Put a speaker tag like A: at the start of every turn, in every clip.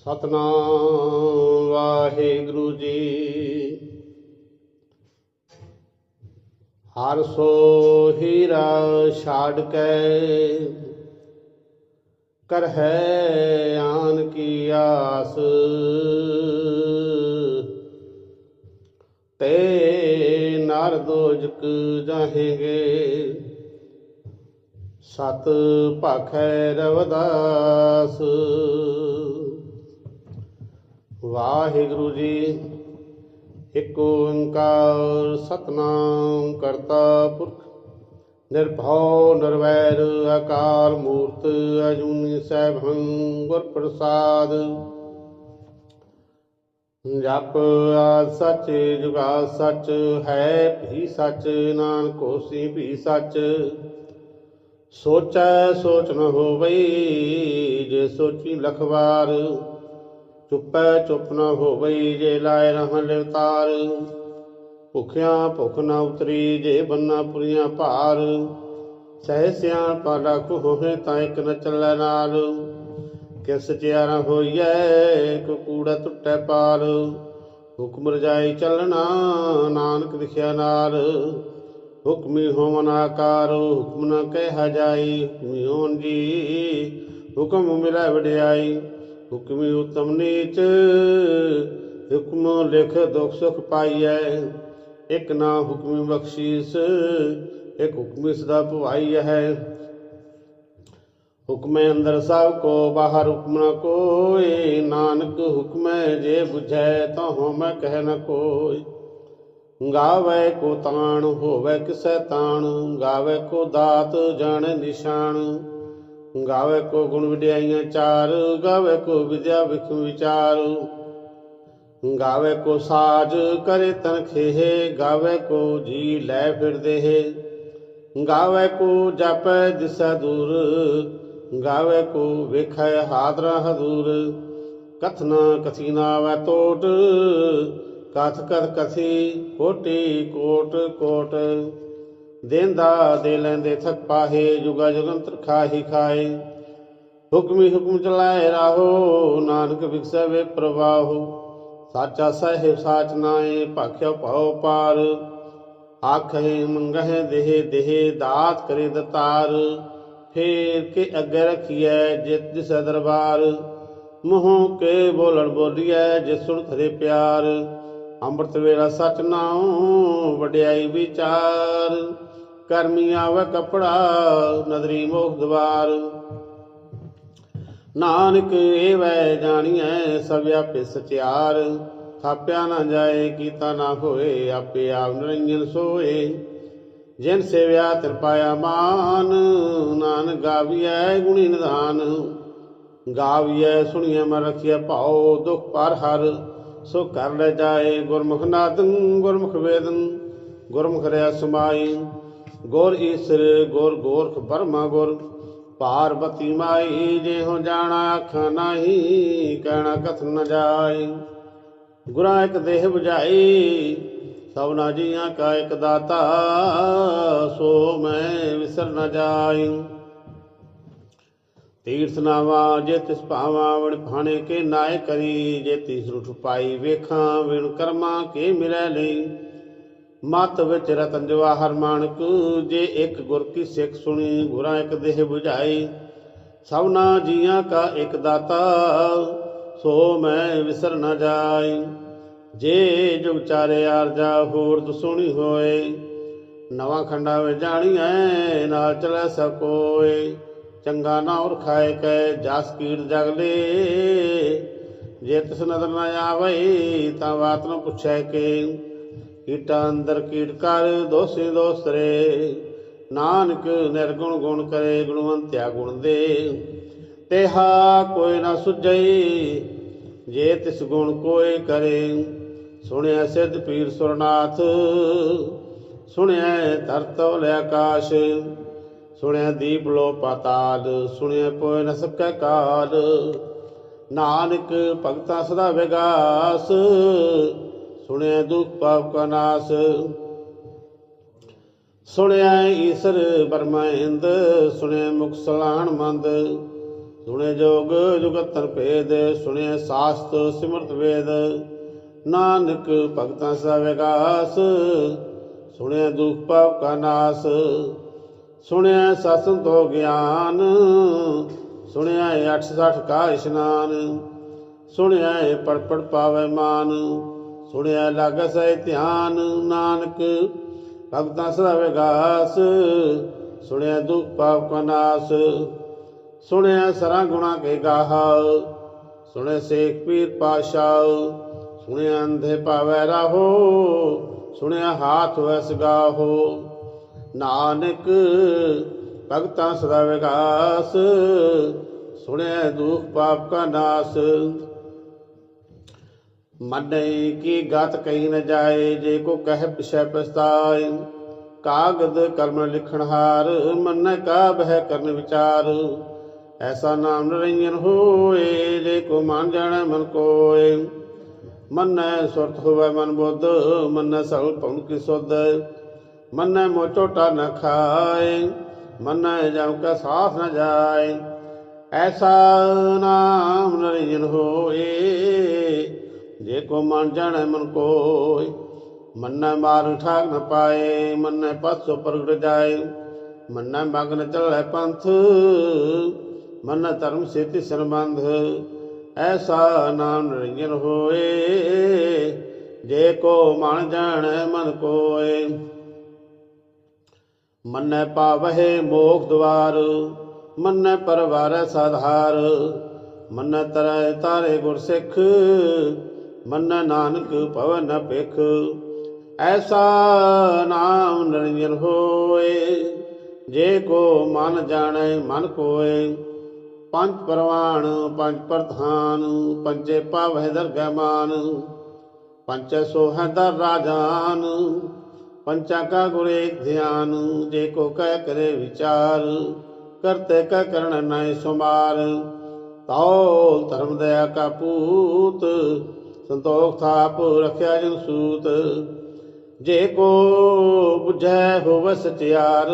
A: ਸਤਨਾਮ ਵਾਹਿਗੁਰੂ ਜੀ। ਹਰ ਸੋ ਹੀਰਾ ਛਾੜ ਕੇ ਕਰ ਹੈ ਆਨ ਕੀ ਆਸ। ਤੇ ਨਰ ਦੋਜਕ ਜਾਹੇਗੇ। ਸਤ ਭਾਖੈ ਰਵਦਾਸ। ਵਾਹਿਗੁਰੂ ਜੀ, ਇੱਕ ਓੰਕਾਰ ਸਤਨਾਮ ਕਰਤਾ ਪੁਰਖ, ਨਿਰਭਉ ਨਿਰਵੈਰ ਅਕਾਲ ਮੂਰਤ ਅਜੂਨੀ ਸੈਭੰ ਗੁਰ ਪ੍ਰਸਾਦ। ਜਪ ਆ ਸੱਚ ਜੁਗਾ ਸੱਚ, ਹੈ ਭੀ ਸੱਚ, ਨਾਨਕ ਹੋਸੀ ਭੀ ਸੱਚ। ਸੋਚੈ ਸੋਚ ਨ ਹੋਵਈ, ਜੇ ਸੋਚੀ ਲਖਵਾਰ ਚੁੱਪੈ ਚੁੱਪ ਨਾ ਹੋਵਈ ਜੇ ਲਾਇ ਰਹਿ ਲਿਵਤਾਰ। ਭੁਖਿਆ ਭੁਖ ਨ ਉਤਰੀ ਜੇ ਬੰਨਾ ਪੁਰੀਆਂ ਭਾਰ। ਸਹਿ ਸਿਆਣ ਪਾਲਾ ਕੋ ਹੋਏ ਤਾਂ ਇਕ ਨ ਚੱਲੈ ਨਾਲ। ਕਿਸ ਚਿਆਰਾ ਹੋਈਐ ਕੋ ਕੂੜਾ ਟੁੱਟੈ ਪਾਲ ਹੁਕਮ ਰਜਾਈ ਚੱਲਣਾ, ਨਾਨਕ ਲਿਖਿਆ ਨਾਲ। ਹੁਕਮੀ ਹੋਵਨ ਆਕਾਰ, ਹੁਕਮ ਨ ਕਹਿ ਜਾਈ। ਹੁਕਮੀ ਹੋਣ ਜੀ, ਹੁਕਮ ਮਿਲੈ ਵਡਿਆਈ। ਹੁਕਮੀ ਉਤਮ ਨੀਚ, ਹੁਕਮ ਲਿਖ ਦੁਖ ਸੁਖ ਪਾਈਐ। ਇਕ ਨਾ ਹੁਕਮੀ ਬਖਸ਼ੀਸ, ਇਕ ਹੁਕਮੀ ਸਦਾ ਭਵਾਈ ਹੈ ਹੁਕਮੇ ਅੰਦਰ ਸਭ ਕੋ, ਬਾਹਰ ਹੁਕਮ ਨ ਕੋਇ ਨਾਨਕ ਹੁਕਮੈ ਜੇ 부ਝੈ ਤਾਂ ਹਉਮੈ ਕਹਿ ਨ ਕੋਈ। ਗਾਵੇ ਕੋ ਤਾਣ, ਹੋਵੇ ਕਿਸੈ ਤਾਣ। ਗਾਵੇ ਕੋ ਦਾਤ, ਜਾਣ ਨਿਸ਼ਾਨ। ਗਾਵੇ ਕੋ ਗੁਣ ਵਿਡਿਆਈਆਂ ਚਾਰ, ਗਾਵੇ ਕੋ ਵਿਦਿਆ ਵਿਖ ਵਿਚਾਰ। ਗਾਵੇ ਕੋ ਸਾਜ ਕਰੇ ਤਨ ਖੇਹ, ਗਾਵੇ ਕੋ ਜੀ ਲੈ ਫਿਰਦੇ ਹੈ। ਗਾਵੇ ਕੋ ਜਪੈ ਦਿਸੈ ਦੂਰ, ਗਾਵੇ ਕੋ ਵੇਖੈ ਹਾਦਰਾ ਹਦੂਰ। ਕਥਨਾ ਕਥੀ ਨਾ ਵੈ ਟੋਟ ਕਥ ਕਥ ਕਥੀ ਕੋਟੀ ਕੋਟ ਕੋਟ। ਦੇਂਦਾ ਦੇ ਲੈਂਦੇ ਥਕ ਪਾਹੇ, ਜੁਗਾ ਜੁਗੰਤਰ ਖਾਹੀ ਖਾਏ। ਹੁਕਮੀ ਹੁਕਮ ਚਲਾਏ ਰਾਹੋ, ਨਾਨਕ ਵਿਖਸੈ ਵੇ ਪ੍ਰਵਾਹੋ। ਸਾਚਾ ਸਾਹਿਬ ਸਾਚ ਨਾਏ, ਭਾਖਿਆ ਭਾਉ ਪਾਰ। ਆਖੇ ਮੰਗਹਿ ਦੇਹ ਦੇਹ, ਦਾਤ ਕਰੇ ਦਤਾਰ। ਫੇਰ ਕੇ ਅੱਗੇ ਰਖੀਐ ਜਿਤ ਦਿਸ ਦਰਬਾਰ। ਮੂੰਹ ਕੇ ਬੋਲਣ ਬੋਲੀਐ ਜਿਸ ਸੁਣ ਥਰੇ ਪਿਆਰ। ਅੰਮ੍ਰਿਤ ਵੇਲਾ ਸਚ ਨਾਉ, ਵਡਿਆਈ ਵਿਚਾਰ। ਕਰਮੀ ਆਵੇ ਕਪੜਾ, ਨਦਰੀ ਮੋਖ ਦਵਾਰ। ਨਾਨਕ ਏ ਵੈ ਜਾਣੀਐ ਸਭ ਆਪੇ ਸਚਿਆਰ। ਥਾਪਿਆ ਨਾ ਜਾਏ, ਕੀਤਾ ਨਾ ਹੋਏ, ਆਪੇ ਆਪ ਨਿਰੰਜਨ ਸੋਏ। ਜਿਨ ਸੇਵਿਆ ਤਿਰ ਪਾਇਆ ਮਾਨ ਨਾਨਕ ਗਾਵੀਐ ਗੁਣੀ ਨਿਧਾਨ। ਗਾਵੀਐ ਸੁਣੀਐ ਮਨ ਰਖੀਐ ਭਾਉ, ਦੁਖ ਪਰ ਹਰ। ਸੋ ਕਰ ਲੈ ਜਾਏ ਗੁਰਮੁਖ ਨਾਦੰ, ਗੁਰਮੁਖ ਵੇਦਨ ਗੁਰਮੁਖ ਰਿਆ ਸਮਾਈ। ਗੁਰ ਈਸਰ, ਗੁਰ ਗੋਰਖ ਬਰਮਾ ਗੁਰ, ਪਾਰਬਤੀ ਮਾਈ ਜੇ ਹੋ ਜਾਣਾ ਅੱਖਾਂ ਨਹੀਂ, ਕਹਿਣਾ ਕਥ ਨ ਜਾਏ ਗੁਰਾਂ ਇੱਕ ਦੇਹ 부ਝਾਈ ਸਭਨਾ ਜੀਆਂ ਕਾ ਇੱਕ ਦਾਤਾ, ਸੋ ਮੈਂ ਵਿਸਰ ਨ ਜਾਈ। ਤੀਰਥ ਨਾਵਾ ਜੇ ਤਿਸ ਭਾਵਾ, ਵਣ ਭਾਣੇ ਕੇ ਨਾਇ ਕਰੀ, ਜੇ ਤਿਸ ਰੁਠ ਪਾਈ ਵੇਖਾਂ, ਵਿਣ ਕਰਮਾ ਕੇ ਮਿਲੈ ਲਈ। ਮਤ ਵਿੱਚ ਰਤਨ ਜਵਾਹਰ ਮਾਨਕ, ਜੇ ਇੱਕ ਗੁਰ ਕੀ ਸਿੱਖ ਸੁਣੀ, ਗੁਰਾਂ ਇੱਕ ਦੇਹ 부ਝਾਈ ਸਭਨਾ ਜੀਆਂ ਕਾ ਇੱਕ ਦਾਤਾ, ਸੋ ਮੈਂ ਵਿਸਰ ਨਾ ਜਾਈ। ਜੇ ਜੁਗ ਚਾਰੇ ਆਰਜਾ ਹੋਰ ਦੁਸੁਣੀ ਹੋਏ, ਨਵਾਂ ਖੰਡਾ ਵਿੱਚ ਜਾਣੀਐ, ਨਾਲ ਚਲੈ ਸਕੋਏ ਚੰਗਾ ਨਾ ਔਰ ਖਾਏ ਕੈ ਜਸ ਕੀੜ ਜਗਲੇ ਜੇ ਤਿਸ ਨਦਰ ਨਾ ਆਵੇ ਤਾਂ ਬਾਤ ਨੂੰ ਪੁੱਛੈ ਕੇ। ਕੀਟਾ ਅੰਦਰ ਕੀਟ ਕਰ, ਦੋਸੇ ਦੋਸਰੇ। ਨਾਨਕ ਨਿਰਗੁਣ ਗੁਣ ਕਰੇ, ਗੁਣਵੰਤਿਆ ਗੁਣ ਦੇ। ਤੇਹਾ ਕੋਈ ਨਾ ਸੁਝਈ, ਜੇ ਤਿਸ ਗੁਣ ਕੋਏ ਕਰੇ। ਸੁਣਿਆ ਸਿੱਧ ਪੀਰ ਸੁਰਨਾਥ, ਸੁਣਿਆ ਧਰਤੋ ਲੈ ਆਕਾਸ਼। ਸੁਣਿਆ ਦੀਪ ਲੋ ਪਾਤਾਲ, ਸੁਣਿਆ ਪੋਇ ਨ ਸਕੈ ਕਾਲ। ਨਾਨਕ ਭਗਤਾ ਸਦਾ ਵਿਗਾਸ ਸੁਣਿਆ ਦੁਖ ਪਾਪ ਕਾ ਨਾਸ। ਸੁਣਿਆ ਈਸਰ ਬਰਮਾਇੰਦ ਸੁਣਿਆ ਮੁਖ ਸਲਾਣ ਮੰਦ। ਸੁਣੇ ਜੋਗ ਜੁਗਤਨ ਭੇਦ ਸੁਣੇ ਸਾਸਤ ਸਿਮਰਤ ਵੇਦ। ਨਾਨਕ ਭਗਤਾਂ ਸਦਾ ਵਿਗਾਸ ਸੁਣਿਆ ਦੁਖ ਪਾਪ ਕਾ ਨਾਸ। ਸੁਣਿਆ ਸਤਸੰਗ ਤੋਂ ਗਿਆਨ, ਸੁਣਿਆ 860 ਕਾ ਇਸ਼ਨਾਨ। ਸੁਣਿਆ ਪੜ ਪੜ ਪਾਵੇ ਮਾਨ। ਸੁਣਿਆ ਲਾਗ ਸਹਿ ਧਿਆਨ ਨਾਨਕ ਭਗਤਾਂ ਸਦਾ ਵਿਗਾਸ ਸੁਣਿਆ ਦੁਖ ਪਾਪ ਕਾ ਨਾਸ, ਸੁਣਿਆ ਸਰਾਂ ਗੁਣਾ ਕੇ ਗਾਹਾ ਸੁਣੇ ਸੇਖ ਪੀਰ ਪਾਸ਼ਾ ਸੁਣਿਆ ਅੰਧੇ ਪਾਵੈ ਰਾਹੋ, ਸੁਣਿਆ ਹਾਥ ਵਸ ਗਾਹੋ। ਨਾਨਕ ਭਗਤਾਂ ਸਦਾ ਵਿਗਾਸ ਸੁਣਿਆ ਦੁਖ ਪਾਪ ਕਾ ਨਾਸ ਮਨੈ ਕੀ ਗਤ ਕਹੀ ਨ ਜਾਏ, ਜੇ ਕੋ ਕਹਿ ਪਿਛੈ ਪਛਤਾਏ। ਕਾਗਦ ਕਲਮ ਲਿਖਣ ਹਾਰ, ਮਨ ਕਾ ਬਹਿ ਕਰਨ ਵਿਚਾਰ। ਐਸਾ ਨਾਮ ਨਿਰੰਜਨ ਹੋਏ, ਜੇ ਕੋ ਮਨ ਜਾਣੈ ਮਨ ਕੋਏ। ਮਨੈ ਸੁਰਤ ਹੋਵੇ ਮਨ ਬੁੱਧ, ਮਨੈ ਸਭ ਭਉ ਕੀ ਸੁਧ। ਮਨੈ ਮੋ ਝੋਟਾ ਨ ਖਾਏ, ਮੰਨੈ ਜਮ ਕਾ ਸਾਥ ਨ ਜਾਏ। ਐਸਾ ਨਾਮ ਨਿਰੰਜਨ ਹੋਏ ਜੇ ਕੋ ਮਨ ਜਾਣੈ ਮਨ ਕੋਇ, ਮੰਨੈ ਮਾਰ ਠਾਕ ਨ ਪਾਏ, ਮੰਨੈ ਪਸੋ ਪ੍ਰਗਟ ਜਾਏ। ਮੰਨੈ ਮਗਨ ਚੱਲੈ ਪੰਥ, ਮੰਨੈ ਧਰਮ ਸੇਤੀ ਸੰਬੰਧ। ਐਸਾ ਨਾਮ ਨਿਰੰਜਨ ਹੋਏ, ਜੇ ਕੋ ਮਨ ਜਾਣੈ ਮਨ ਕੋਇ। ਮੰਨੈ ਪਾਵਹਿ ਮੋਖ ਦਵਾਰ, ਮੰਨੈ ਪਰਵਾਰੈ ਸਾਧਾਰ। ਮੰਨੈ ਤਰੈ ਤਾਰੇ ਗੁਰ ਸਿੱਖ ਮੰਨੈ ਨਾਨਕ ਭਵਨ ਨ ਭਿਖ। ਐਸਾ ਨਾਮ ਨਿਰੰਜਨ ਹੋਏ, ਜੇ ਕੋ ਮਨ ਜਾਣੈ ਮਨ ਕੋਏ। ਪੰਜ ਪਰਵਾਣ, ਪੰਜ ਪ੍ਰਧਾਨ, ਪੰਜੇ ਪਾਵਹਿ ਦਰਗਹਿ ਮਾਨ। ਪੰਚੈ ਸੋਹੈ ਦਰ ਰਾਜਾਨ, ਪੰਚਾ ਕਾ ਗੁਰ ਧਿਆਨ। ਜੇ ਕੋ ਕਹਿ ਕਰੇ ਵਿਚਾਰ, ਕਰਤੇ ਕਾ ਕਰਨ ਨੈ ਸੁਮਾਰ। ਤੌਲ ਧਰਮ ਦਇਆ ਕਾ ਪੂਤ ਸੰਤੋਖ ਥਾਪ ਰਖਿਆ ਜਨ ਸੂਤ, ਜੇ ਕੋ 부ਝੈ ਹੋਵ ਸਚਿਆਰ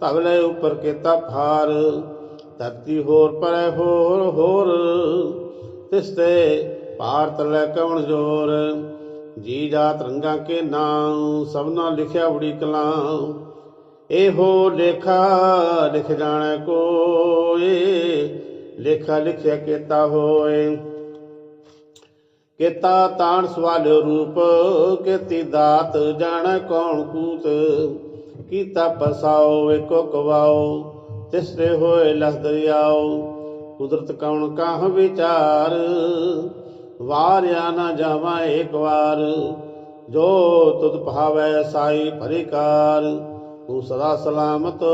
A: ਤਗਲੇ ਉਪਰ ਕੀਤਾ ਭਾਰ, ਧਰਤੀ ਹੋਰ ਪਰੈ ਹੋਰ ਹੋਰ ਤਿਸਤੇ ਭਾਰ ਤਲੇ ਕਵਣ ਜੋਰ, ਜੀ ਜਾਤ ਰੰਗਾਂ ਕੇ ਨਾਮ ਸਭਨਾ ਲਿਖਿਆ ਬੜੀ ਕਲਾਂ ਇਹੋ ਲੇਖਾ ਲਿਖ ਜਾਣੈ ਕੋਏ, ਲੇਖਾ ਲਿਖਿਆ ਕੀਤਾ ਹੋਏ ਕੀਤਾ ਤਾਣ ਸਵਾਲਿਓ ਰੂਪ, ਕੀਤੀ ਦਾਤ ਜਾਣ ਕੌਣ ਕੂਤ? ਕੀਤਾ ਪਸਾਓ ਏਕੋ ਕਵਾਓ, ਤਿਸਰੇ ਹੋਏ ਲਸ ਦਰਿਆਓ। ਕੁਦਰਤ ਕੌਣ ਕਾਹ ਵਿਚਾਰ? ਵਾਰਿਆ ਨਾ ਜਾਵਾਂ ਏਕ ਵਾਰ। ਜੋ ਤੁਧ ਭਾਵੈ ਸਾਈ ਭਰਿਕਾਰ, ਤੂੰ ਸਦਾ ਸਲਾਮਤ,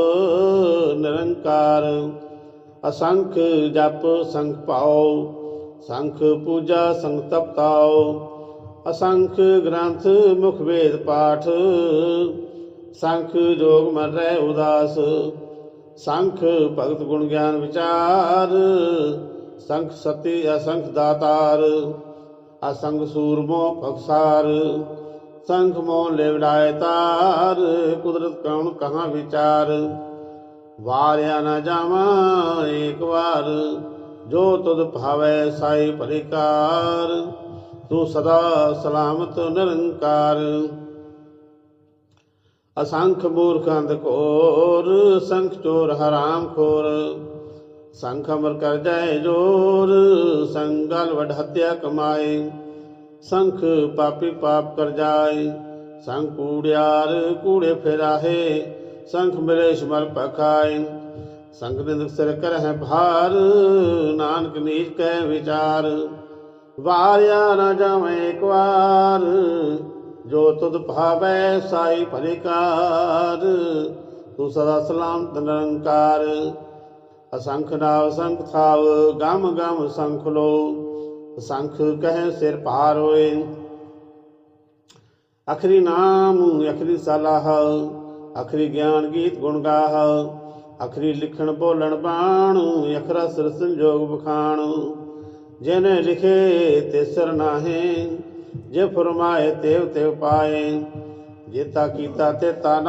A: ਨਿਰੰਕਾਰ। ਅਸੰਖ ਜਪ ਸੰਖ ਪਾਓ ਸੰਖ ਪੂਜਾ ਸੰਗ ਤਪਤਾਓ ਅਸੰਖ ਗ੍ਰੰਥ ਮੁਖ ਵੇਦ ਪਾਠ, ਸੰਖ ਜੋਗ ਮਨ ਰਹਿ ਉਦਾਸ, ਸੰਖ ਭਗਤ ਗੁਣ ਗਿਆਨ ਵਿਚਾਰ, ਸੰਖ ਸਤੀ ਅਸੰਖ ਦਾਤਾਰ, ਅਸੰਗ ਸੂਰਮੋ ਭਗਸਾਰ, ਸੰਖ ਮੋਹ ਲੇਵੜਾਏ ਤਾਰ, ਕੁਦਰਤ ਕੌਣ ਕਹਾਂ ਵਿਚਾਰ, ਵਾਰਿਆ ਨਾ ਜਾਵਾਂ ਇੱਕ ਵਾਰ ਜੋ ਤੁਧ ਭਾਵੈ ਸਾਈ ਭਰਿਕਾਰ ਤੂੰ ਸਦਾ ਸਲਾਮਤ ਨਿਰੰਕਾਰ। ਅਸੰਖ ਮੂਰਖ ਅੰਧਕੋਰ ਸੰਖ ਚੋਰ ਹਰਾਮ ਖੋਰ। ਸੰਖ ਅਮਰ ਕਰ ਜਾਏ ਜੋਰ ਸੰਗਲ ਵਡ ਹੱਤਿਆ ਕਮਾਏ। ਸੰਖ ਪਾਪੀ ਪਾਪ ਕਰ ਜਾਏ ਸੰਖ ਕੂੜਿਆਰ ਕੂੜੇ ਫੇਰਾਹੇ। ਸੰਖ ਮਿਲੇ ਸ਼ਮਲ ਪਖਾਏ। ਸੰਗ ਨਿੰਦਕ ਸਿਰ ਕਰਹਿ ਭਾਰ, ਨਾਨਕ ਨੀਚ ਕੈ ਵਿਚਾਰ। ਵਾਰਿਆ ਨਾ ਜਾਵੇਂ ਇੱਕ ਵਾਰ, ਜੋ ਤੁਧ ਭਾਵੈ ਸਾਈ ਭਲਿਕਾਰ। ਤੂੰ ਸਦਾ ਸਲਾਮਤ ਨਿਰੰਕਾਰ। ਅਸੰਖ ਨਾਵ ਸੰਖ ਥਾਵ, ਗਮ ਗਮ ਸੰਖ ਲੋ। ਸੰਖ ਕਹਿ ਸਿਰ ਭਾਰ ਹੋਏ। ਅਖਰੀ ਨਾਮ, ਅਖਰੀ ਸਲਾਹ, ਅਖਰੀ ਗਿਆਨ ਗੀਤ ਗੁਣ ਗਾਹ। ਅਖਰੀ ਲਿਖਣ ਬੋਲਣ ਬਾਣ, ਅਖਰਾ ਸਿਰ ਸੰਜੋਗ ਬਖਾਣ ਜਿਨ ਲਿਖੇ ਤੇ ਸਰ ਨਾਹੇ, ਜੇ ਫਰਮਾਏ ਤੇਵ ਤੇਵ ਪਾਏ ਜੇਤਾ ਕੀਤਾ ਤੇ ਤਾ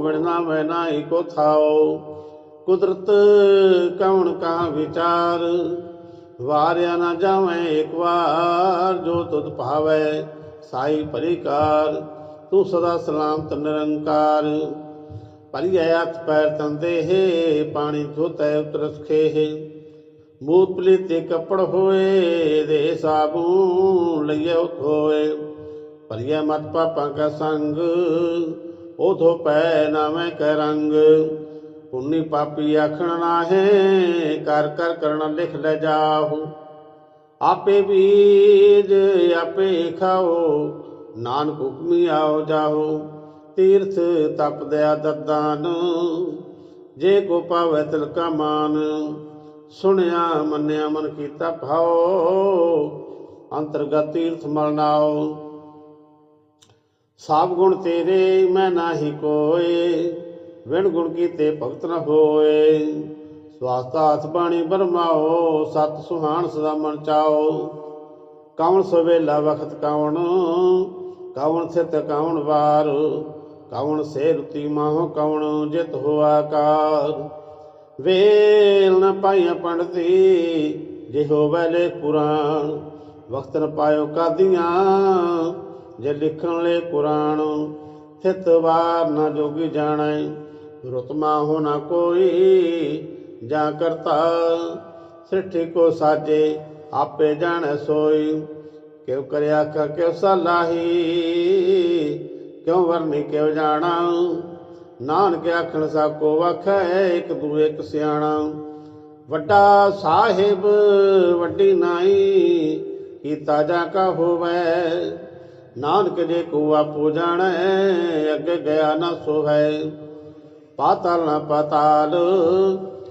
A: ਵਿਣਨਾ ਮੈਂ ਨਾਹੀ ਕੋ ਥਾਓ। ਕੁਦਰਤ ਕਉਣ ਕਾ ਵਿਚਾਰ, ਵਾਰਿਆ ਨਾ ਜਾਵੇਂ ਇੱਕ ਵਾਰ, ਜੋ ਤੁਧ ਭਾਵੈ, ਸਾਈ ਪਰਿਕਾਰ ਤੂੰ ਸਦਾ ਸਲਾਮਤ ਨਿਰੰਕਾਰ। ਭਰੀਐ ਹੱਥ ਪੈਰ ਤੰਦੇ ਹੈ, ਪਾਣੀ ਧੋਤੈ ਉਤਰਸ ਖੇਹ ਮੂਤ ਪਲੀਤੇ ਕੱਪੜ ਹੋਏ, ਦੇ ਸਾਬੂ ਲਈਐ ਧੋਏ ਭਰੀਐ ਮਤ ਪਾਪਾਂ ਕਾ ਸੰਗ ਉਧੋ ਪੈ ਨਾਵੇਂ ਕੈ ਰੰਗ। ਪੁੰਨੀ ਪਾਪੀ ਆਖਣ ਨਾਹੇ, ਕਰ ਕਰ ਕਰਨ ਲਿਖ ਲੈ ਜਾਹੂ। ਆਪੇ ਬੀਜ ਆਪੇ ਖਾਓ, ਨਾਨਕ ਹੁਕਮੀ ਆਓ ਜਾਹੋ। ਤੀਰਥ ਤਪ ਦਇਆ ਦਦਾਨ, ਜੇ ਕੋ ਪਾਵੈ ਤਿਲ ਕਾ ਮਾਨ। ਸੁਣਿਆ, ਮੰਨਿਆ, ਮਨ ਕੀਤਾ ਭਾਓ ਅੰਤਰਗਤ ਤੀਰਥ ਮਲ ਨਾਓ ਸਭ ਗੁਣ ਤੇਰੇ, ਮੈਂ ਨਾਹੀ ਕੋਏ, ਵਿਣ ਗੁਣ ਕੀਤੇ ਭਗਤ ਨ ਹੋਏ। ਸਵਾਸਤਾ ਹੱਥ ਬਾਣੀ ਬਰਮਾਓ ਸਤ ਸੁਹਾਣ ਸਦਾ ਮਨ ਚਾਓ ਕਵਣ ਸਵੇਲਾ ਵਖਤ ਕਵਣ ਕਵਣ ਸਿਤ ਕਵਣ ਵਾਰ। ਕਵਣ ਸੇ ਰੁਤੀ ਮਾਹੋ ਕਵਣ ਜਿਤ ਹੋ ਆਕਾਰ ਵੇਲ ਨ ਪਾਈਆਂ ਪੰਡਤੀ, ਜੇ ਹੋਵੇ ਲੇ ਕੁਰਾਨ। ਵਕਤ ਨ ਪਾਇਓ ਕਾਦੀਆਂ, ਜੇ ਲਿਖਣ ਲੈ ਕੁਰਾਨ। ਥਿਤ ਵਾਰ ਨ ਜੋਗੀ ਜਾਣੈ ਰੁਤਮਾ ਹੋਣਾ ਕੋਈ ਜਾਂ ਕਰਤਾ। ਸ੍ਰਿਠੀ ਕੋ ਸਾਜੇ, ਆਪੇ ਜਾਣੈ ਸੋਈ। ਕਿਉ ਕਰਿਆ ਕਾ ਕਿਉ ਸਲਾਹੀ। ਕਿਉ ਵਰਨੀ ਕਿਉ ਜਾਣਾ? ਨਾਨਕ ਆਖਣ ਸਾ ਕੋ ਵਖੈ, ਇੱਕ ਦੂ ਇੱਕ ਸਿਆਣਾ। ਵੱਡਾ ਸਾਹਿਬ, ਵੱਡੀ ਨਾਈ, ਕੀਤਾ ਜਾ ਕਾ ਹੋਵੇ। ਨਾਨਕ ਜੇ ਕੋ ਆਪੋ ਜਾਣੈ, ਅੱਗੇ ਗਿਆ ਨਾ ਸੋਹੈ ਪਾਤਾਲ ਨਾ ਪਾਤਾਲ,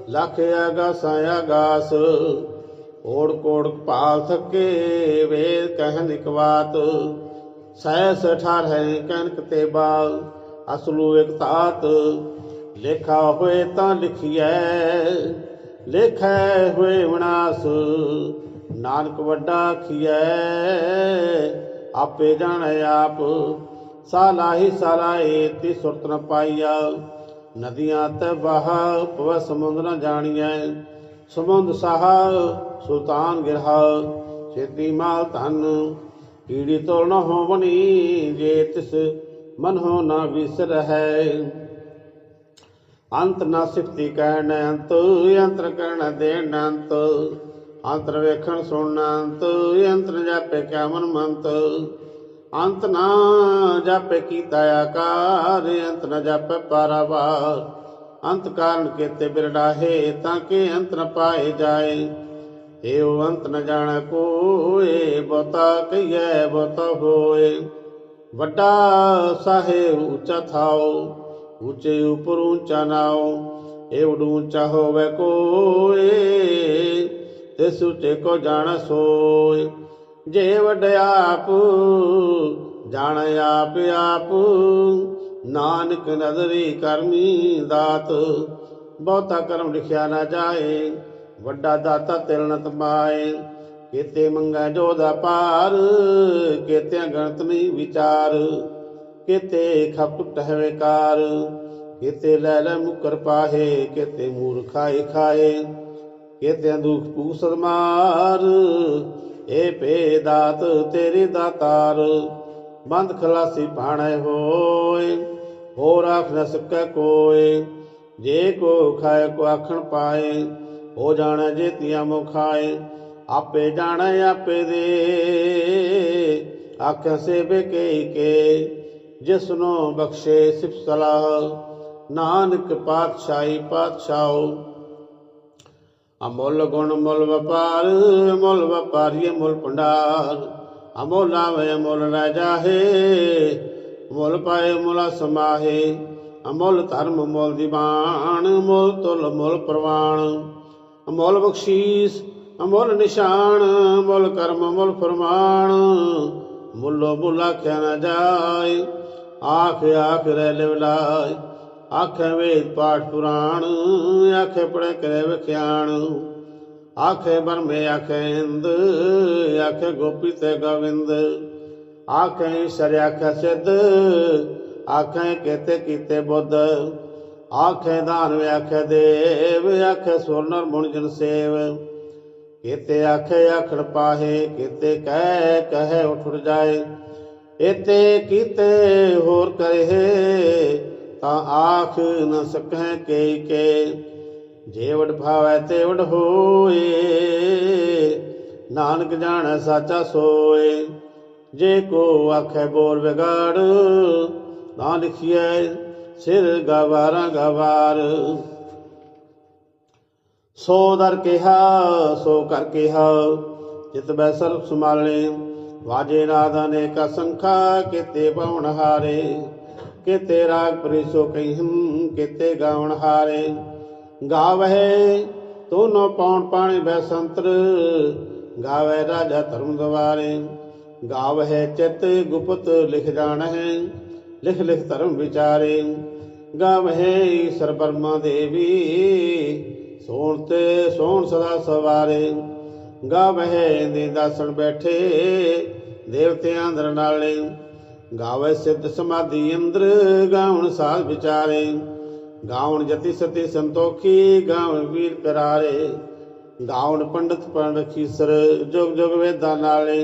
A: ਲਖ ਅਗਾਸ ਅਗਾਸ। ਓੜ ਕੋੜ ਪਾਲ ਥਕੇ, ਵੇਦ ਕਹਿਨ ਇਕ ਬਾਤ ਸੈਸ ਠਾਰ ਹੈ ਕਨਕ ਤੇ ਬਾਲ, ਅਸਲੂ ਇਕ ਤਾਤ ਲੇਖਾ ਹੋਏ ਤਾਂ ਲਿਖੀਐ, ਲੇਖੈ ਹੋਏ ਵਿਨਾਸ਼। ਨਾਨਕ ਵੱਡਾ ਖੀਐ ਆਪੇ ਜਾਣੈ ਆਪ। ਸਾਲਾਹੀ ਸਾਲਾਏ ਤੀ ਸੁਰਤ ਨ ਪਾਈਆ। ਨਦੀਆਂ ਤੇ ਬਹਾ ਪਵ ਸਮੁੰਦ ਨ ਜਾਣੀਐ। ਸਮੁੰਦ ਸਾਹਾ ਸੁਲਤਾਨ ਗਿਰਹਾ। ਛੇਤੀ ਮਾਲ ਧਨ ਕੀੜੀ ਤੋਲ ਨ ਹੋਵਨੀ ਜੇ ਤਿਸ ਮਨ ਹੋ ਨਾ ਵਿਸਰ ਅੰਤ ਨਾ ਸਿਫਤੀ ਕਹਿਣ ਅੰਤ, ਯੰਤਰ ਕਹਿਣ ਦੇਣ ਅੰਤ। ਅੰਤਰ ਵੇਖਣ ਸੁਣਨ ਅੰਤ, ਯੰਤਰ ਜਾਪੇ ਕਿਆ ਮਨ ਮੰਤ। ਅੰਤ ਨਾ ਜਾਪੇ ਕੀਤਾ ਆਕਾਰ, ਅੰਤ ਨਾ ਜਾਪੇ ਪਾਰਾਵਾਰ। ਅੰਤ ਕਾਰਨ ਕੇਤੇ ਬਿਰਡਾਹੇ ਤਾਂ ਕਿ ਅੰਤ ਨ ਪਾਏ ਜਾਏ। ਏਉ ਅੰਤ ਨ ਜਾਣ ਕੋਏ ਬਤਾ ਕਹੀਐ ਬਤਾ ਹੋਏ। ਵੱਡਾ ਸਾਹੇ ਉੱਚਾ ਥਾਓ, ਉੱਚੇ ਉਪਰ ਉੱਚਾ ਨਾਓ ਏ ਉੱਚਾ ਹੋਵੇ ਕੋਏ, ਤਿਸ ਉੱਚੇ ਕੋ ਜਾਣ ਸੋਏ। ਜੇ ਵੱਡ ਆਪ, ਜਾਣ ਆਪ ਆਪ, ਨਾਨਕ ਨਦਰੀ ਕਰਮੀ ਦਾਤ, ਬਹੁਤਾ ਕਰਮ ਲਿਖਿਆ ਨਾ ਜਾਏ। ਵੱਡਾ ਦਾਤਾ ਤਿਲ ਨ ਤਮਾਏ ਕੀਤੇ ਮੰਗਾ ਜੋ ਦਾ ਪਾਰ ਕੀਤੇ ਗਣਤ ਨਹੀਂ ਵਿਚਾਰ। ਕੀਤੇ ਖਪ ਟਹਿ ਕਾਰ, ਕੀਤੇ ਲੈ ਲੈ ਮੁਕਰ ਪਾਹੇ, ਕੀਤੇ ਮੂਰਖਾਈ ਖਾਏ। ਕੀਤੇ ਦੁਖ ਪੂਸਦ ਮਾਰ, ਏ ਪੇ ਦਾਤ ਤੇਰੀ। ਦਾਤਾਰ ਬੰਦ ਖਲਾਸੀ ਪਾਣੈ ਹੋਏ, ਹੋਰ ਆਖ ਨ ਸਕੈ ਕੋਏ। ਜੇ ਕੋ ਖਾਏ ਕੋ ਆਖਣ ਪਾਏ ਹੋ ਜਾਣੈ ਜੇ ਤੀਆ ਮੁ ਆਪੇ ਜਾਣੈ ਆਪੇ ਦੇ। ਆਖ ਸੇਵੇ ਕੇ ਕੇ, ਜਿਸਨੋ ਬਖਸ਼ੇ ਸਿਫ ਸਲਾਹ। ਨਾਨਕ ਪਾਤਸ਼ਾਹੀ ਪਾਤਸ਼ਾਹੋ, ਅਮੁੱਲ ਗੁਣ ਮੁੱਲ ਵਪਾਰ, ਮੁੱਲ ਵਪਾਰੀਏ ਮੁੱਲ ਭੰਡਾਰ। ਅਮੁੱਲ ਆਵੇ ਅਮੁੱਲ ਰਹਿ ਜਾਹੇ, ਮੁੱਲ ਪਾਏ, ਮੁੱਲ ਸਮਾਹੇ। ਅਮੁੱਲ ਧਰਮ ਮੁੱਲ ਦੀਵਾਨ, ਮੁੱਲ ਤੁਲ ਮੁੱਲ ਪ੍ਰਵਾਨ। ਅਮੋਲ ਬਖਸ਼ੀਸ, ਅਮੋਲ ਨਿਸ਼ਾਨ, ਅਮੋਲ ਕਰਮ ਮੁੱਲ ਫਰਮਾਨ। ਮੁੱਲੋ ਮੁੱਲ ਆਖਿਆ ਨਾ ਜਾਏ, ਆਖ ਆਖ ਰਹਿ ਲਿਵਲਾਏ। ਆਖੇ ਵੇਦ ਪਾਠ ਪੁਰਾਣ, ਆਖੇ ਪੜੇ ਕਰੇ ਵਿਖਿਆਣ। ਆਖੇ ਬਰਮੇ ਆਖੇ ਇੰਦ ਆਖੇ ਗੋਪੀ ਤੇ ਗੋਵਿੰਦ। ਆਖੇ ਈਸ਼ਰ, ਆਖੇ ਸਿੱਧ, ਆਖੇ ਕੇਤੇ ਕੀਤੇ ਬੁੱਧ। ਆਖੇ ਦਾਨ ਆਖੇ ਦੇਵ, ਆਖੇ ਸੁਰਨਰ ਮੁਨ ਜਨ ਸੇਵ। ਕੀਤੇ ਆਖੇ ਆਖੜ ਪਾਹੇ, ਕੀਤੇ ਕਹਿ ਕਹੇ ਉਠ ਜਾਏ। ਇਤੇ ਕੀਤੇ ਹੋਰ ਕਰੇ, ਤਾਂ ਆਖ ਨ ਸਕੈ ਕੇ ਕੇ। ਜੇ ਭਾਵੈ ਤੇ ਵਡ ਹੋਏ, ਨਾਨਕ ਜਾਣੈ ਸਾਚਾ ਸੋਏ। ਜੇ ਕੋ ਆਖੇ ਬੋਲ ਵਿਗਾੜ, ਨਾ ਲਿਖੀਐ ਸਿਰ ਗਵਾਰਾ ਗਵਾਰ। ਸੋ ਦਰ ਕਿਹਾ, ਸੋ ਕਰ ਕਿਹਾ, ਜਿਤ ਬੈ ਸਰਬ ਸਮਾਲੇ ਵਾਜੇ ਨਾਦ ਅਨੇਕ ਸੰਖਾ, ਕਿਤੇ ਪਾਉਣ ਹਾਰੇ। ਕਿਤੇ ਰਾਗ ਪ੍ਰੀਸੋ ਕਹੀਮ, ਕਿਤੇ ਗਾਉਣ ਹਾਰੇ। ਗਾਵਹਿ, ਤੋਨੋ ਪੌਣ ਪਾਣੀ ਬੈ ਸੰਤਰ ਗਾਵੇ ਰਾਜਾ ਧਰਮ ਦਵਾਰੇ। ਗਾਵਹਿ ਚਿਤ ਗੁਪਤ ਲਿਖ ਜਾਣ ਹੈ ਲਿਖ ਲਿਖ ਧਰਮ ਵਿਚਾਰੇ ਗਾਵਹਿ ਈਸ਼ਰ ਬਰਮਾ ਦੇਵੀ, ਸੋਣ ਤੇ ਸੋਣ ਸਦਾ ਸਵਾਰੇ ਗਾਵਹਿ ਦੇ ਦਾਸਣ ਬੈਠੇ ਦੇਵਤਿਆਂ ਅੰਦਰ ਨਾਲੇ ਗਾਵੇ ਸਿੱਧ ਸਮਾਧੀ ਅੰਦਰ ਗਾਉਣ ਸਾਧ ਵਿਚਾਰੇ ਗਾਉਣ ਜਤੀ ਸਤੀ ਸੰਤੋਖੀ ਗਾਉਣ ਵੀਰ ਕਰਾਰੇ ਗਾਉਣ ਪੰਡਤ ਪੰਡ ਖੀਸਰ ਜੁਗ ਜੁਗ ਵੇਦਾਂ ਨਾਲੇ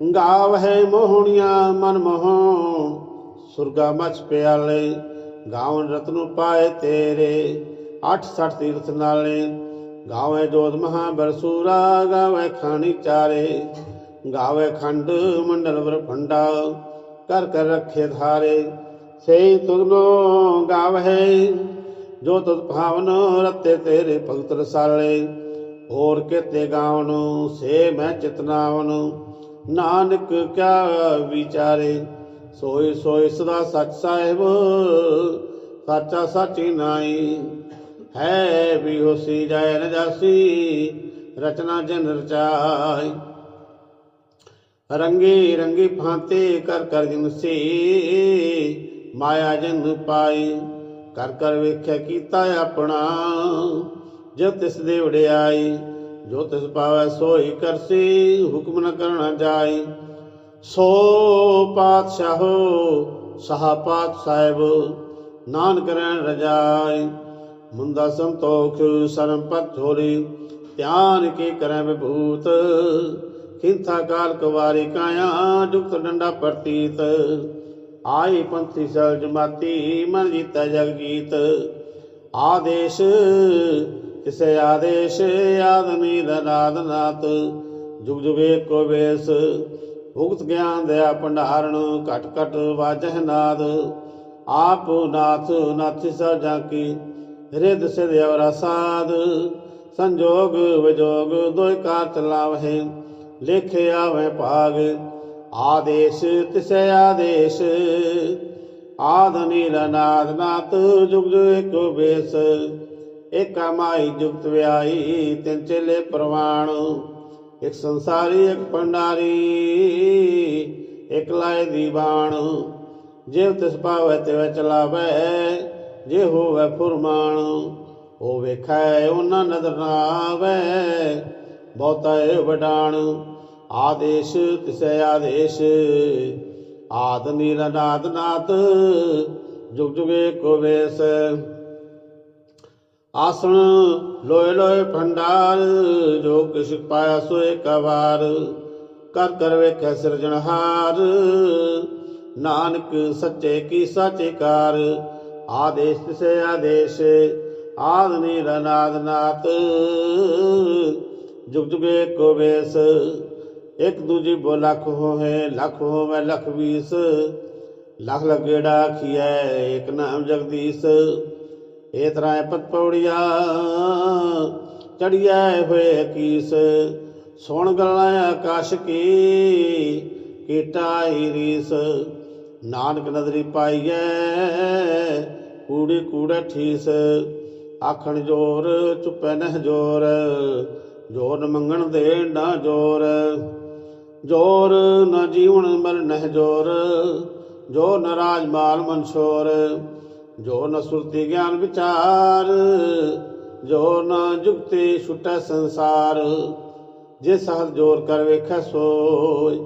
A: ਗਾਵਹਿ ਮੋਹਣੀਆਂ ਮਨ ਮੋਹਣ ਸੁਰਗਾ ਮਚ ਪਿਆਲੇ ਗਾਵਨ ਰਤਨੂ ਪਾਏ ਤੇਰੇ 860 ਤੀਰਥ ਨਾਲੇ, ਗਾਵੇ ਜੋਤ ਮਹਾ ਬਰਸੂਰਾ ਗਾਵੇ ਖਾਣੀ ਚਾਰੇ, ਗਾਵੇ ਖੰਡ ਮੰਡਲ ਬ੍ਰਹਮੰਡਾ ਕਰ ਕਰ ਰੱਖੇ ਧਾਰੇ, ਸਈ ਤੁਗਨੋ ਗਾਵਹਿ ਜੋ ਤੁਧ ਭਾਵਨ ਰਤੇ ਤੇਰੇ ਭਗਤ ਰਸਾਲੇ, ਹੋਰ ਕਿਤੇ ਗਾਵਨ ਸੇ ਮੈਂ ਚਿਤਨਾਵਨ ਨਾਨਕ ਕਿਆ ਵਿਚਾਰੇ ਸੋਏ ਸੋਏ ਸਦਾ ਸਚ ਸਾਹਿਬ, ਸਾਚਾ ਸਾਚੀ ਨਾਈ ਹੈ ਵੀ ਹੋਸੀ ਜਾਇ ਨ ਰਚਨਾ ਜਨ ਰਚਾਈ। ਰੰਗੀ ਰੰਗੀ ਭਾਂਤੇ ਕਰ ਕਰ ਜਿਨਸੀ ਮਾਇਆ ਜਨ ਪਾਈ। ਕਰ ਕਰ ਵੇਖਿਆ ਕੀਤਾ ਆਪਣਾ, ਜੋ ਤਿਸ ਦੇ ਵਡਿਆਈ। ਜੋ ਤਿਸ ਪਾਵੈ ਸੋਈ ਕਰਸੀ, ਹੁਕਮ ਨ ਕਰਨਾ ਜਾਈ। ਸੋ ਪਾਤਸ਼ਾਹੋ, ਸਹਾ ਪਾਤ ਸਾਹਿਬ, ਨਾਨਕ ਰਹਿਣ ਰਜਾਈ ਮੁੰਦਾ ਸੰਤੋਖ, ਸਰਮ ਪਤ ਝੋਰੀ ਧਿਆਨ ਕੇ ਕਰੈ ਵਿਭੂਤ, ਖਿੰਥਾ ਕਾਲ ਕੁਵਾਰੀ ਕਾਇਆ ਦੁਖਤ ਡੰਡਾ ਪ੍ਰਤੀਤ। ਆਈ ਪੰਥੀ ਸਲ ਜਮਾਤੀ ਮਨ ਜੀਤਾ ਜਗ ਜੀਤ ਆਦੇਸ਼, ਕਿਸੇ ਆਦੇਸ਼, ਆਦਮੀ ਦਨਾਦ ਨਾਤ, ਜੁਗ ਜੁਗੇ ਏਕੋ ਵੇਸ। ਭੁਗਤ ਗਿਆਨ ਦਇਆ ਭੰਡਾਰਣ ਘਟ ਘਟ ਵਾਜਹ ਨਾਦ। ਆਪ ਨਾਥ ਨਾਥ ਸਜਾ ਕੀ ਰਿਦ ਸਿਧ ਅਵਰਾ ਸਾਧ। ਸੰਜੋਗ ਵਿਜੋਗ ਦੋਇ ਕਾਰ ਚਲਾਵਹਿ ਲਿਖੇ ਆਵੇ ਭਾਗ। ਆਦੇਸ਼ ਤਿਸੈ ਆਦੇਸ਼, ਆਦ ਨੀਲ ਨਾਦ ਨਾਤ ਜੁਗ ਜੁਗ ਏਕੋ ਬੇਸ। ਏਕਾ ਮਾਈ ਜੁਗਤ ਵਿਆਈ ਤਿੰਨ ਚੇਲੇ ਪ੍ਰਵਾਣ। ਇੱਕ ਸੰਸਾਰੀ, ਇੱਕ ਪੰਡਾਰੀ, ਇੱਕ ਲਾਏ ਦੀਵਾਨ ਜਿਵ ਤਿਸ ਪਾਵੈ ਤੇ ਵੈ ਚਲਾਵੈ, ਜੇ ਹੋਵੇ ਫੁਰਮਾਨ ਉਹ ਵੇਖੈ ਉਹਨਾਂ ਨਦਰ ਨਾ ਆਵੈ, ਬਹੁਤਾ ਏ ਵਡਾਣ। ਆਦੇਸ਼ ਤਿਸੈ ਆਦੇਸ਼, ਆਦ ਨੀਲ ਨਾਦ ਨਾਤ, ਜੁਗ ਜੁਗੇ ਕੋ ਵੇਸ। ਆਸਣ ਲੋਏ ਲੋਏ ਭੰਡਾਰ ਜੋ ਕਿਛ ਪਾਇਆ ਸੋਏ ਕਵਾਰ ਕਰ ਕਰ ਵੇਖੈ ਸਿਰਜਣਹਾਰ ਨਾਨਕ ਸੱਚੇ ਕੀ ਸਾਚੇ ਕਾਰ। ਆਦੇਸ਼ ਤਿਸੇ ਆਦੇਸ਼, ਆਦ ਨੀਲ ਨਾਦ ਨਾਤ ਜੁਗ ਜੁਗੇ ਕੋ ਵੇਸ, ਇੱਕ ਦੂਜੀ ਬੋ ਲੱਖ ਹੋਏ ਲੱਖ ਹੋਵੇ ਲੱਖ ਵੀਸ। ਲੱਖ ਲਗੇੜਾ ਖੀਐ ਇੱਕ ਨਾਮ ਜਗਦੀਸ਼। ਏ ਤਰ੍ਹਾਂ ਪਤ ਪੌੜੀਆ। ਚੜੀਐ ਹੋਏ ਕੀਸ ਸੁਣ ਗੱਲਾਂ ਆਕਾਸ਼ ਕੀ, ਕੀਟਾ ਹੀ ਰੀਸ। ਨਾਨਕ ਨਦਰੀ ਪਾਈਐ, ਕੂੜੀ ਕੂੜਾ ਠੀਸ। ਆਖਣ ਜੋਰ, ਚੁੱਪੈ ਨਹ ਜੋਰ ਜੋਰ ਨ ਮੰਗਣ ਦੇ ਨਾ ਜੋਰ। ਜੋਰ ਨ ਜੀਵਨ ਮਰ ਨਹ ਜੋਰ ਜੋ ਨ ਰਾਜ ਮਾਲ ਮਨਸ਼ੋਰ। ਜੋ ਨ ਸੁਰਤੀ ਗਿਆਨ ਵਿਚਾਰ, ਜੋ ਨ ਜੁਗਤੀ ਛੁਟੈ ਸੰਸਾਰ। ਜੇ ਸਹਜ ਜੋਰ ਕਰ ਵੇਖੈ ਸੋਇ,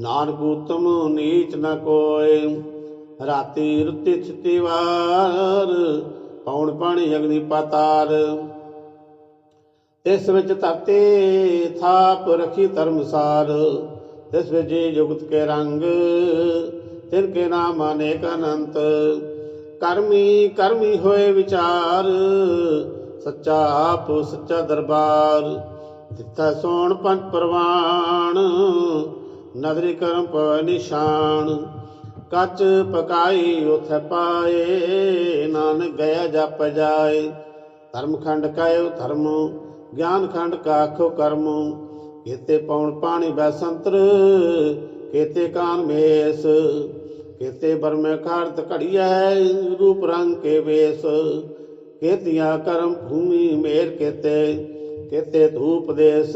A: ਨਾਨਕ ਉਤਮ ਨੀਚ ਨ ਕੋਇ। ਰਾਤੀ ਰੁਤੀ ਛਿਤੀ ਵਾਰ ਪੌਣ ਪਾਣੀ ਅਗਨੀ ਪਾਤਾਰ। ਇਸ ਵਿੱਚ ਧਰਤੀ ਥਾਪ ਰਖੀ ਧਰਮਸਾਰ। ਇਸ ਵਿੱਚ ਜੀ ਜੁਗਤ ਕੇ ਰੰਗ, ਤਿਨ ਕੇ ਨਾਮ ਅਨੇਕ ਅਨੰਤ। ਕਰਮੀ ਕਰਮੀ ਹੋਏ ਵਿਚਾਰ, ਸੱਚਾ ਆਪ, ਸੱਚਾ ਦਰਬਾਰ। ਤਿੱਥਾ ਸੋਣ ਪੰਜ ਪ੍ਰਵਾਨ ਨਦਰੀ ਕਰਮ ਪ ਨਿਸ਼ਾਨ। ਕੱਚ ਪਕਾਈ ਉਥੇ ਪਾਏ, ਨਾਨਕ ਗਿਆ ਜਪ ਜਾਏ। ਧਰਮ ਖੰਡ ਕਾਇਓ ਧਰਮ, ਗਿਆਨ ਖੰਡ ਕਾਖੋ ਕਰਮ। ਕੇਤੇ ਪੌਣ ਪਾਣੀ ਬੈਸੰਤਰ ਕੇਤੇ ਕਾਨ ਮੇਸ। ਕੇਤੇ ਬਰਮੇ ਖਾਰਤ ਘੜੀਐ, ਰੂਪ ਰੰਗ ਕੇ ਵੇਸ। ਕੇਤੀਆਂ ਕਰਮ ਭੂਮੀ ਮੇਰ ਕੇਤੇ ਕੇਤੇ ਧੂਪ ਦੇਸ।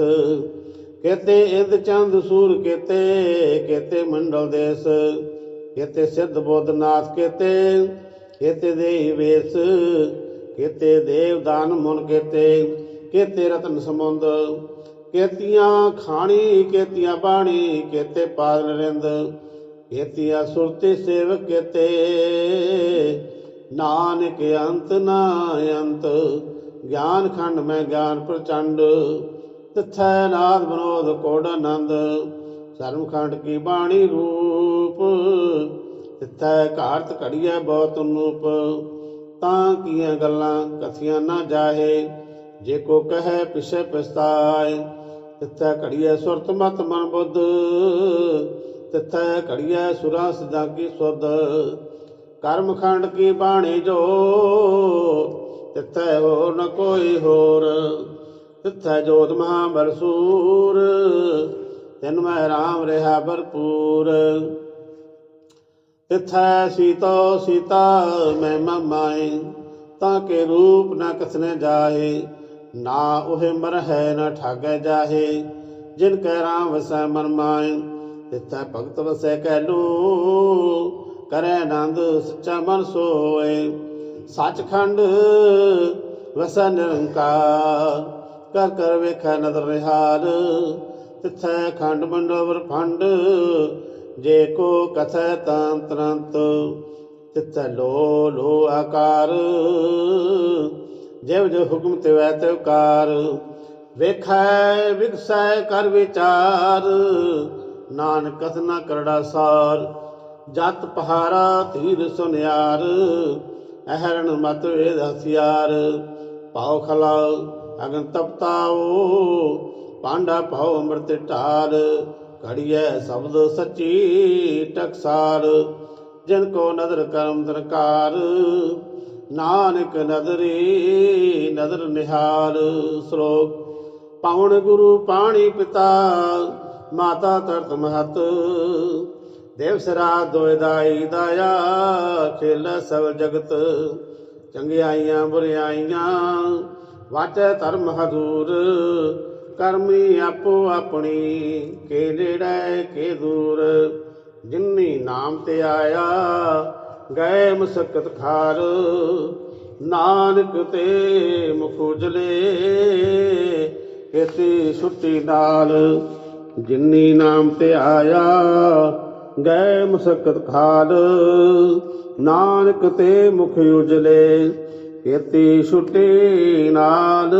A: ਕੇਤੇ ਇੰਦ ਚੰਦ ਸੂਰ ਕੇਤੇ ਕੇਤੇ ਮੰਡਲ ਦੇਸ। ਕੇਤੇ ਸਿੱਧ ਬੋਧ ਨਾਥ ਕੇਤੇ ਕੇਤੇ ਦੇਹੀ ਵੇਸ। ਕੇਤੇ ਦੇਵ ਦਾਨ ਮੁਨ ਕੇਤੇ ਕੇਤੇ ਰਤਨ ਸਮੁੰਦ। ਕੇਤੀਆਂ ਖਾਣੀ ਕੇਤੀਆਂ ਬਾਣੀ ਕੇਤੇ ਪਾਦ ਨਰਿੰਦ ਕੇਤੀਆਂ ਸੁਰਤੀ ਸੇਵਕ ਕੇਤੇ ਨਾਨਕ ਅੰਤ ਨਾ ਅੰਤ, ਗਿਆਨ ਖੰਡ ਮੈਂ ਗਿਆਨ ਪ੍ਰਚੰਡ। ਤਿਥੈ ਨਾਦ ਬਨੋਦ ਕੋੜ ਆਨੰਦ ਸਰਮ ਖੰਡ ਕੀ ਬਾਣੀ ਰੂਪ। ਤਿਥੈ ਘਾਰਤ ਘੜੀਐ ਬਹੁਤ ਨੂਪ ਤਾਂ ਕੀਆਂ ਗੱਲਾਂ ਕਥੀਆਂ ਨਾ ਜਾਹੇ। ਜੇ ਕੋ ਕਹੈ ਪਿਛੇ ਪਛਤਾਏ, ਤਿਥੈ ਘੜੀਐ ਸੁਰਤ ਮਤ ਮਨ ਬੁੱਧ। ਤਿਥੈ ਘੜੀਐ ਸੁਰਾ ਸਦਾ। ਕੀ ਸੁਧ ਕਰਮ ਖੰਡ ਕੀ ਬਾਣੀ ਜੋ, ਤਿਥੈ ਹੋਰ ਨ ਕੋਈ ਹੋਰ। ਤਿਥੈ ਜੋਤ ਮਹਾ ਬਰਸੂਰ ਤਿਨ ਮੈਂ ਰਾਮ ਰਹਾ ਭਰਪੂਰ। ਤਿਥੈ ਸੀਤੋ ਸੀਤਾ ਮੈਂ ਮਮਾਏ ਤਾਂ ਕੇ ਰੂਪ ਨਾ ਕਥਨੇ ਜਾਹੇ, ਨਾ ਉਹ ਮਰ ਹੈ ਨਾ ਠਾਗੈ ਜਾਹੇ। ਜਿਨ ਕੈ ਰਾਮ ਵਸੈ ਮਨ ਮਾਏ ਤਿਥੈ ਭਗਤ ਵਸੈ ਕੈ ਲੂ ਕਰੈ ਆਨੰਦ ਸੱਚਾ ਮਨ ਸੋਏ। ਸੱਚਖੰਡ ਵਸੈ ਨਿਰੰਕਾਰ, ਕਰ ਕਰ ਵੇਖੈ ਨਦਰ ਨਿਹਾਲ। ਤਿਥੈ ਖੰਡ ਮੰਡਲ ਵਰਖੰਡ ਜੇ ਕੋ ਕਥੈ ਤਾਂ ਤਰੰਤ। ਤਿਥੈ ਲੋ ਲੋ ਆਕਾਰ ਜਿਵ ਜੋ ਹੁਕਮ ਤੇ ਵੈ ਤੇ ਕਾਰ। ਵੇਖੈ, ਵਿਗਸੈ ਕਰ ਵਿਚਾਰ ਨਾਨਕ ਕਥਨਾ ਕਰੜਾ ਸਾਰ, ਜਤ ਪਹਾਰਾ ਧੀਰ ਸੁਨਿਆਰ, ਅਹਰਣ ਮਤ ਵੇਦ ਹਥਿਆਰ। ਪਾਉ ਖਲਾ ਅਗਨ ਤਪਤਾਓ, ਪਾਂਡਾ ਪਾਉ ਅੰਮ੍ਰਿਤ ਢਾਲ। ਘੜੀਐ ਸ਼ਬਦ ਸੱਚੀ ਟਕਸਾਰ, ਜਿਨ ਕੋ ਨਦਰ ਕਰਮ ਦਰਕਾਰ। ਨਾਨਕ ਨਦਰੀ ਨਦਰ ਨਿਹਾਲ। ਸ਼ਲੋਕ ਪਾਵਨ ਗੁਰੂ ਪਾਣੀ ਪਿਤਾ ਮਾਤਾ ਤਰਤ ਮਹਤ। ਦੇਵ ਸਰਾ ਦੋਇ ਦਾਈ ਦਾਇਆ, ਖੇਲ ਸਭ ਜਗਤ। ਚੰਗਿਆਈਆਂ ਬੁਰਿਆਈਆਂ, ਵਾਚੈ ਧਰਮ ਹਦੂਰ ਕਰਮੀ ਆਪੋ ਆਪਣੀ, ਕੇ ਨੇੜੇ ਕੇ ਦੂਰ। ਜਿਨਨੀ ਨਾਮ ਤੇ ਆਇਆ, ਗਏ ਮੁਸਕਤ ਖਾਰ। ਨਾਨਕ ਤੇ ਮੁਖ ਉਜਲੇ ਇਤੀ ਛੁੱਟੀ ਨਾਲ ਜਿਨਨੀ ਨਾਮ ਤੇ ਆਇਆ ਗਏ ਮੁਸਕਤ ਖਾਲ। ਨਾਨਕ ਤੇ ਮੁਖ ਉਜਲੇ ਇਤੀ ਛੁੱਟੀ ਨਾਲ।